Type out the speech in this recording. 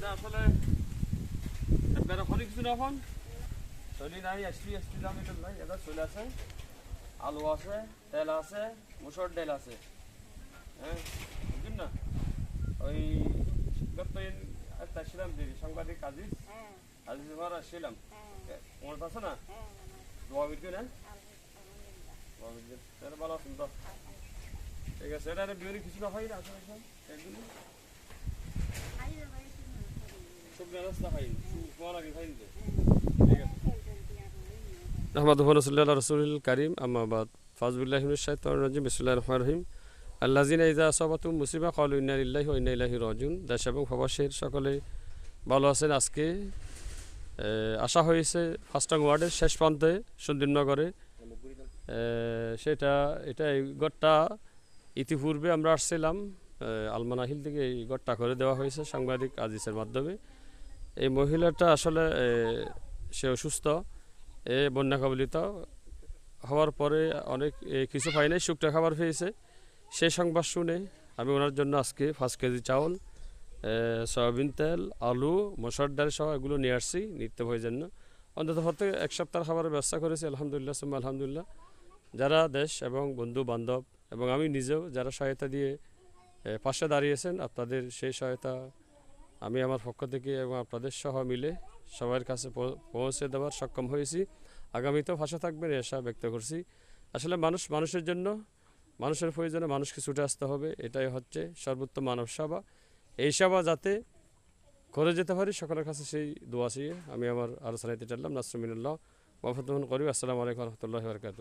এটা আসলে একবারে খনি কিছু না ফোন চলি নাই আসছি আসছি দাম এটা নাই। এটা চলে আছে আলু আছে তেল আছে মুসুর ডাল আছে। হ্যাঁ বুঝলেন না? ওই গত একটা ছিলাম দিদি সাংবাদিক আজিজ। আজিজ আমার আসছিলাম। মনে আছে না? দোয়া বিদ্যু না? দোয়া বিদ্যু ভালো আছেন তো? ঠিক আছে এটা বিয়ে কিছু না হয় না আসলে একদিন সব ব্যবস্থা হয় তোমার আগে খাই নিতে ঠিক আছে দেশ এবং সকলে ভালো আছেন আজকে। আসা হয়েছে ফাস্টাং ওয়ার্ডের শেষ প্রান্তে সুন্দরনগরে। সেটা এটা এই গড়টা ইতিপূর্বে আমরা আসছিলাম। এ, আলমানা থেকে এই গড়টা করে দেওয়া হয়েছে সাংবাদিক আজিসের মাধ্যমে। এই মহিলাটা আসলে সে অসুস্থ, এ, বন্যা কবলিত হওয়ার পরে অনেক কিছু পাই নাই শুকটা খাবার পেয়েছে সেই সংবাদ শুনে আমি ওনার জন্য আজকে পাঁচ কেজি চাউল সয়াবিন তেল, আলু, মসুর ডাল সহ এগুলো নিয়ে আসছি নিত্য ভোজের জন্য অন্তত হতে এক সপ্তাহ খাবারের ব্যবস্থা করেছি, আলহামদুলিল্লাহ, সুম্মা আলহামদুলিল্লাহ। যারা দেশ এবং বন্ধু বান্ধব এবং আমি নিজেও যারা সহায়তা দিয়ে পাশে দাঁড়িয়েছেন, আপনাদের সেই সহায়তা আমি আমার পক্ষ থেকে এবং আপনাদের সহ মিলে সবার কাছে পৌঁছে দেওয়ার সক্ষম হয়েছি। আগামীতেও ভাষা থাকবেন আশা ব্যক্ত করছি। আসলে মানুষ মানুষের জন্য, মানুষের প্রয়োজনে মানুষকে ছুটে আসতে হবে, এটাই হচ্ছে সর্বোত্তম মানব সেবা। এই সেবা যাতে করে যেতে পারি, সকলের কাছে সেই দোয়া আমি আমার আলোচনাতে চাইলাম নাসরুমিনুল্লাহ করি আসসালামু আলাইকুম রহমতুল্লাহ বরকাত